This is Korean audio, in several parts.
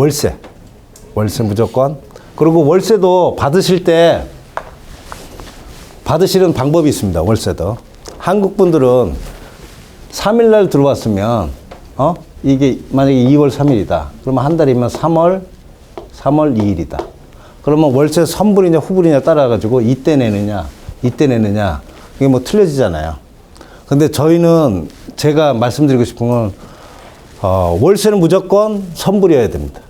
월세. 월세 무조건. 그리고 월세도 받으실 때 받으시는 방법이 있습니다. 월세도. 한국 분들은 3일날 들어왔으면, 어? 이게 만약에 2월 3일이다. 그러면 한 달이면 3월, 3월 2일이다. 그러면 월세 선불이냐 후불이냐 따라가지고 이때 내느냐, 이때 내느냐, 이게 뭐 틀려지잖아요. 근데 저희는 제가 말씀드리고 싶은 건, 어, 월세는 무조건 선불이어야 됩니다.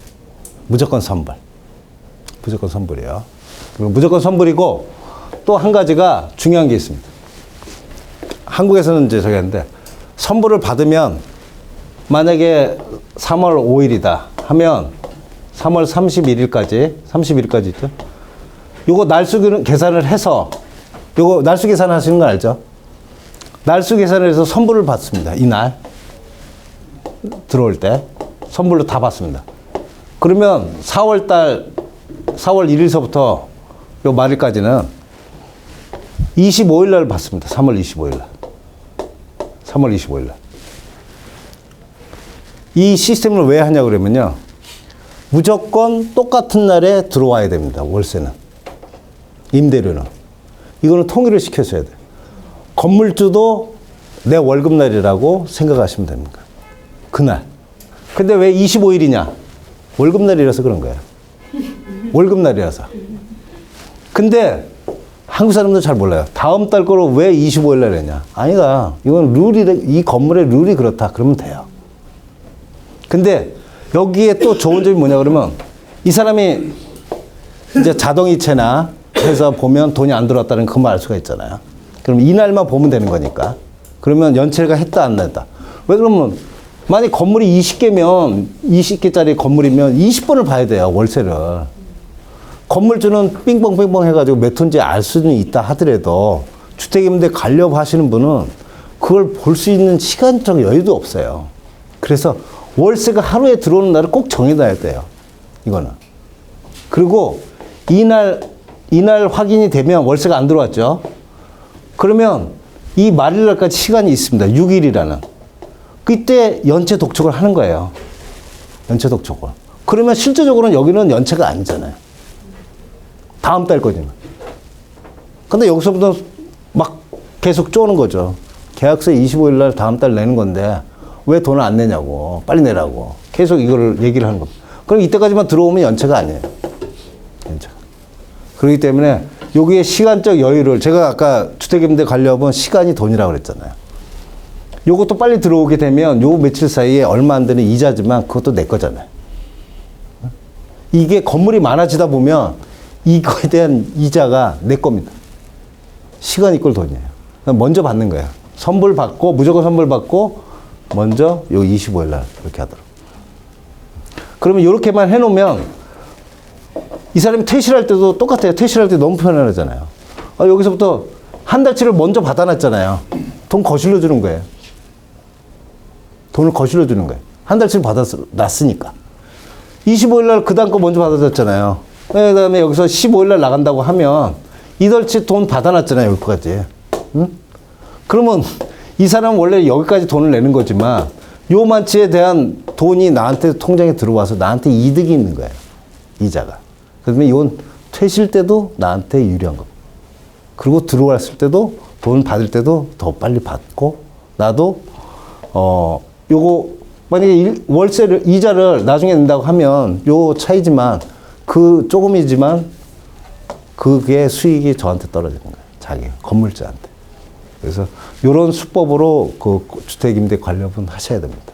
무조건 선불. 무조건 선불이에요. 그리고 무조건 선불이고 또 한 가지가 중요한 게 있습니다. 한국에서는 이제 저기 하는데 선불을 받으면 만약에 3월 5일이다 하면 3월 31일까지 31일까지 있죠. 요거 날수 계산을 해서 요거 날수 계산 하시는 거 알죠? 날수 계산을 해서 선불을 받습니다. 이날 들어올 때 선불로 다 받습니다. 그러면 4월 달 4월 1일서부터 요 말일까지는 25일 날 받습니다. 3월 25일 날. 3월 25일 날. 이 시스템을 왜 하냐 그러면요. 무조건 똑같은 날에 들어와야 됩니다. 월세는. 임대료는. 이거는 통일을 시켜줘야 돼요. 건물주도 내 월급날이라고 생각하시면 됩니다. 그날. 근데 왜 25일이냐? 월급날이라서 그런 거예요. 월급날이라서. 근데 한국 사람들 잘 몰라요. 다음 달 거로 왜 25일 날 했냐? 아니다. 이건 룰이, 이 건물의 룰이 그렇다. 그러면 돼요. 근데 여기에 또 좋은 점이 뭐냐 그러면 이 사람이 이제 자동이체나 해서 보면 돈이 안 들어왔다는 그걸 알 수가 있잖아요. 그럼 이날만 보면 되는 거니까. 그러면 연체가 했다 안 했다. 왜 그러면 만약 건물이 20개면 20개짜리 건물이면 20번을 봐야 돼요. 월세를. 건물주는 삥뻥삥뻥 해가지고 몇 톤지 알 수는 있다 하더라도 주택임대 관리업 하시는 분은 그걸 볼 수 있는 시간적 여유도 없어요. 그래서 월세가 하루에 들어오는 날을 꼭 정해놔야 돼요. 이거는. 그리고 이날, 이날 확인이 되면 월세가 안 들어왔죠. 그러면 이 말일날까지 시간이 있습니다. 6일이라는. 그때 연체 독촉을 하는 거예요. 연체 독촉을. 그러면 실제적으로는 여기는 연체가 아니잖아요. 다음 달 거지만. 근데 여기서부터 막 계속 쪼는 거죠. 계약서 25일 날 다음 달 내는 건데 왜 돈을 안 내냐고. 빨리 내라고. 계속 이거를 얘기를 하는 겁니다. 그럼 이때까지만 들어오면 연체가 아니에요. 연체가. 그렇기 때문에 여기에 시간적 여유를 제가 아까 주택임대 관리업은 시간이 돈이라고 그랬잖아요. 요것도 빨리 들어오게 되면 요 며칠 사이에 얼마 안 되는 이자지만 그것도 내 거잖아요. 이게 건물이 많아지다 보면 이거에 대한 이자가 내 겁니다. 시간 이 꼴 돈이에요. 먼저 받는 거예요. 선불 받고, 무조건 선불 받고, 먼저 요 25일 날 이렇게 하도록. 그러면 이렇게만 해놓으면 이 사람이 퇴실할 때도 똑같아요. 퇴실할 때 너무 편안하잖아요. 아, 여기서부터 한 달치를 먼저 받아놨잖아요. 돈 거실러 주는 거예요. 돈을 거실러 주는 거예요. 한 달치를 받아놨으니까. 25일 날 그 다음 거 먼저 받아줬잖아요. 그 다음에 여기서 15일 날 나간다고 하면 이달치 돈 받아놨잖아요. 여기까지. 응? 그러면 이 사람은 원래 여기까지 돈을 내는 거지만 요만치에 대한 돈이 나한테 통장에 들어와서 나한테 이득이 있는 거예요. 이자가. 그러면 이건 퇴실 때도 나한테 유리한 겁니다. 그리고 들어왔을 때도 돈 받을 때도 더 빨리 받고 나도 어 요거 만약에 일, 월세를 이자를 나중에 낸다고 하면 요 차이지만 그 조금이지만 그게 수익이 저한테 떨어지는 거예요. 자기 건물주한테. 그래서 요런 수법으로 그 주택임대 관리업은 하셔야 됩니다.